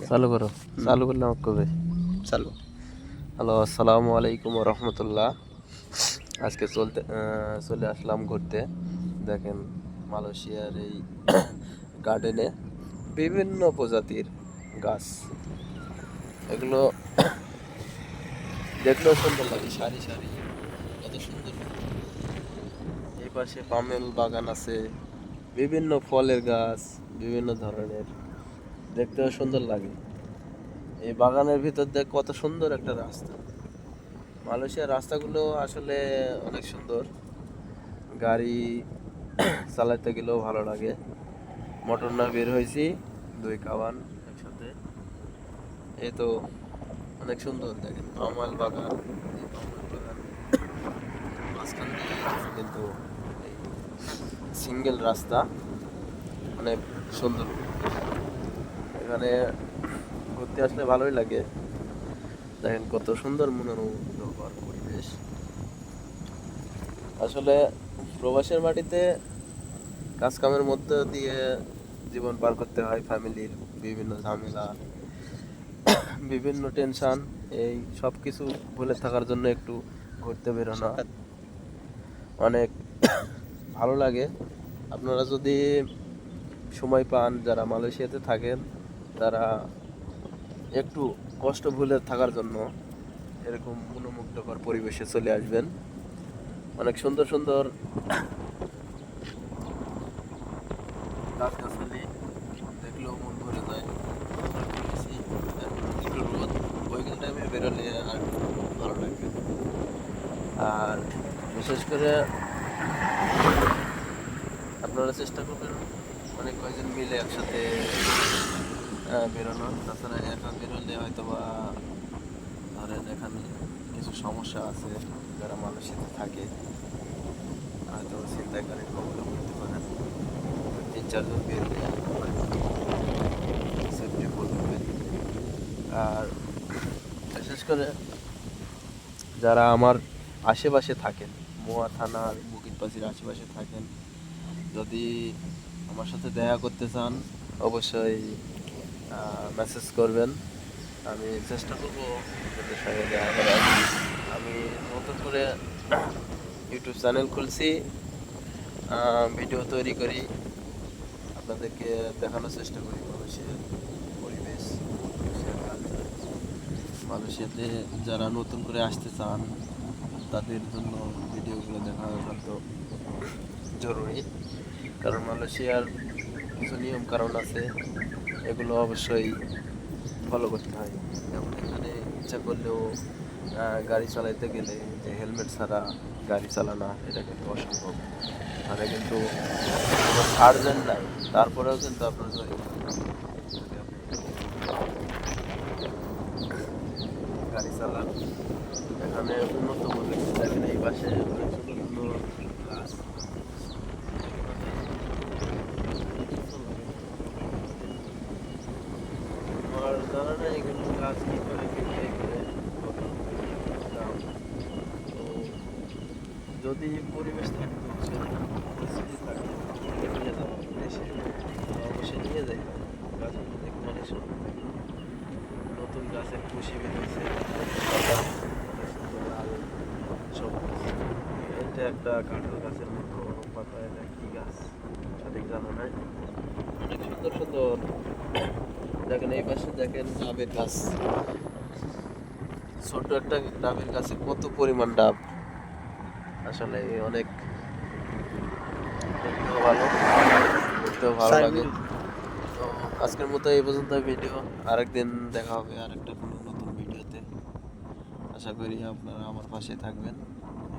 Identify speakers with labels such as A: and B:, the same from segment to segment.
A: চালু করো। চালু করলে আমাকে কবে?
B: চালু।
A: হ্যালো আসসালামু আলাইকুম রহমতুল্লাহ। আজকে চলতে চলে আসলাম ঘুরতে। দেখেন মালয়েশিয়ার এই গার্ডেনে বিভিন্ন প্রজাতির গাছ। এগুলো দেখলেও সুন্দর লাগে সারি সারি কত সুন্দর। এই পাশে পামেল বাগান আছে বিভিন্ন ফলের গাছ বিভিন্ন ধরনের দেখতেও সুন্দর লাগে। এই বাগানের ভিতর দেখ কত সুন্দর একটা রাস্তা। মালয়েশিয়ার রাস্তাগুলো আসলে অনেক সুন্দর। গাড়ি চালাতে গেলেও ভালো লাগে। মোটর না বের হয়েছি, দুই কাওয়ান একসাথে। এ তো অনেক সুন্দর, দেখেন পামাল বাগান। মাঝখান কিন্তু সিঙ্গেল রাস্তা। অনেক সুন্দর। এখানে ঘুরতে আসলে ভালোই লাগে। দেখেন কত সুন্দর মনোরম পরিবেশ। আসলে প্রবাসের মাটিতে কাজ কামের মধ্যে দিয়ে জীবন পার করতে হয় ফ্যামিলির বিভিন্ন ঝামেলা বিভিন্ন টেনশন এই সব কিছু ভুলে থাকার জন্য একটু ঘুরতে বেরোনো অনেক ভালো লাগে। আপনারা যদি সময় পান যারা মালয়েশিয়াতে থাকেন তারা একটু কষ্ট ভুলে থাকার জন্য এরকম মনোমুগ্ধকর পরিবেশে চলে আসবেন। অনেক সুন্দর সুন্দর গাছগাছালি দেখলেও মন ভরে যায়। টাইমে বেরোলে আর ভালো লাগবে। আর বিশেষ করে আপনারা চেষ্টা করবেন অনেক কয়েকজন মিলে একসাথে আহ, বেরোনো। তাছাড়া একা বেরোলে হয়তো বা ধরেন এখানে কিছু সমস্যা আছে যারা মালয়েশিয়াতে থাকে হয়তো চিন্তাকারী কবলে পড়তে পারেন তিন চারজন বেরোলে সেফটি করবে আর বিশেষ করে যারা আমার আশেপাশে থাকেন মোয়া থানার বুকিট পাচির আশেপাশে থাকেন যদি আমার সাথে দেখা করতে চান অবশ্যই মেসেজ করবেন। আমি চেষ্টা করব আপনাদের সঙ্গে দেখা করার। আমি নতুন করে ইউটিউব চ্যানেল খুলছি ভিডিও তৈরি করি। আপনাদেরকে দেখানোর চেষ্টা করি মানুষের পরিবেশ, মানুষের। যারা নতুন করে আসতে চান, তাদের জন্য ভিডিওগুলো দেখা অত্যন্ত জরুরি। কারণ মালয়েশিয়ার কিছু নিয়ম কারণ আছে, এগুলো অবশ্যই ফলো করতে হয়। যেমন এখানে ইচ্ছা করলেও গাড়ি চালাইতে গেলে যে হেলমেট ছাড়া গাড়ি চালানো এটা কিন্তু অসম্ভব। মানে কিন্তু সার্জেন্ট নাই, তারপরেও কিন্তু আপনার যদি আপনি গাড়ি চালান এখানে উন্নত বলে দেখেন এই পাশে অনেক সুন্দর সুন্দর গাছ আমার জানা নেই এগুলো গাছ কি করে বিক্রি করে কত দাম তো যদি পরিবেশ থাকতো পরিস্থিতি থাকতো নিয়ে যাওয়া দেশে অবশ্যই নিয়ে যাই গাছগুলো দেখে সুন্দর লাগে। নতুন গাছের খুশি অনেক সবুজ এটা একটা কাঁঠাল গাছের মতো পাতা এটা কি গাছ সঠিক জানা নাই অনেক সুন্দর সুন্দর দেখেন এই পাশে দেখেন ডাবের গাছ। ছোট একটা ডাবের গাছে কত পরিমাণ ডাব। আসলে অনেক দেখতেও ভালো দেখতেও ভালো লাগে। তো আজকের মতো এই পর্যন্ত ভিডিও। আরেকদিন দেখা হবে আরেকটা কোনো নতুন ভিডিওতে। আশা করি আপনারা আমার পাশে থাকবেন।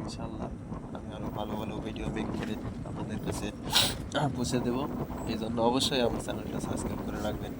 A: ইনশাল্লাহ আমি আরও ভালো ভালো ভিডিও মেক করে আপনাদের কাছে পৌঁছে দেবো। এই জন্য অবশ্যই আমার চ্যানেলটা সাবস্ক্রাইব করে রাখবেন।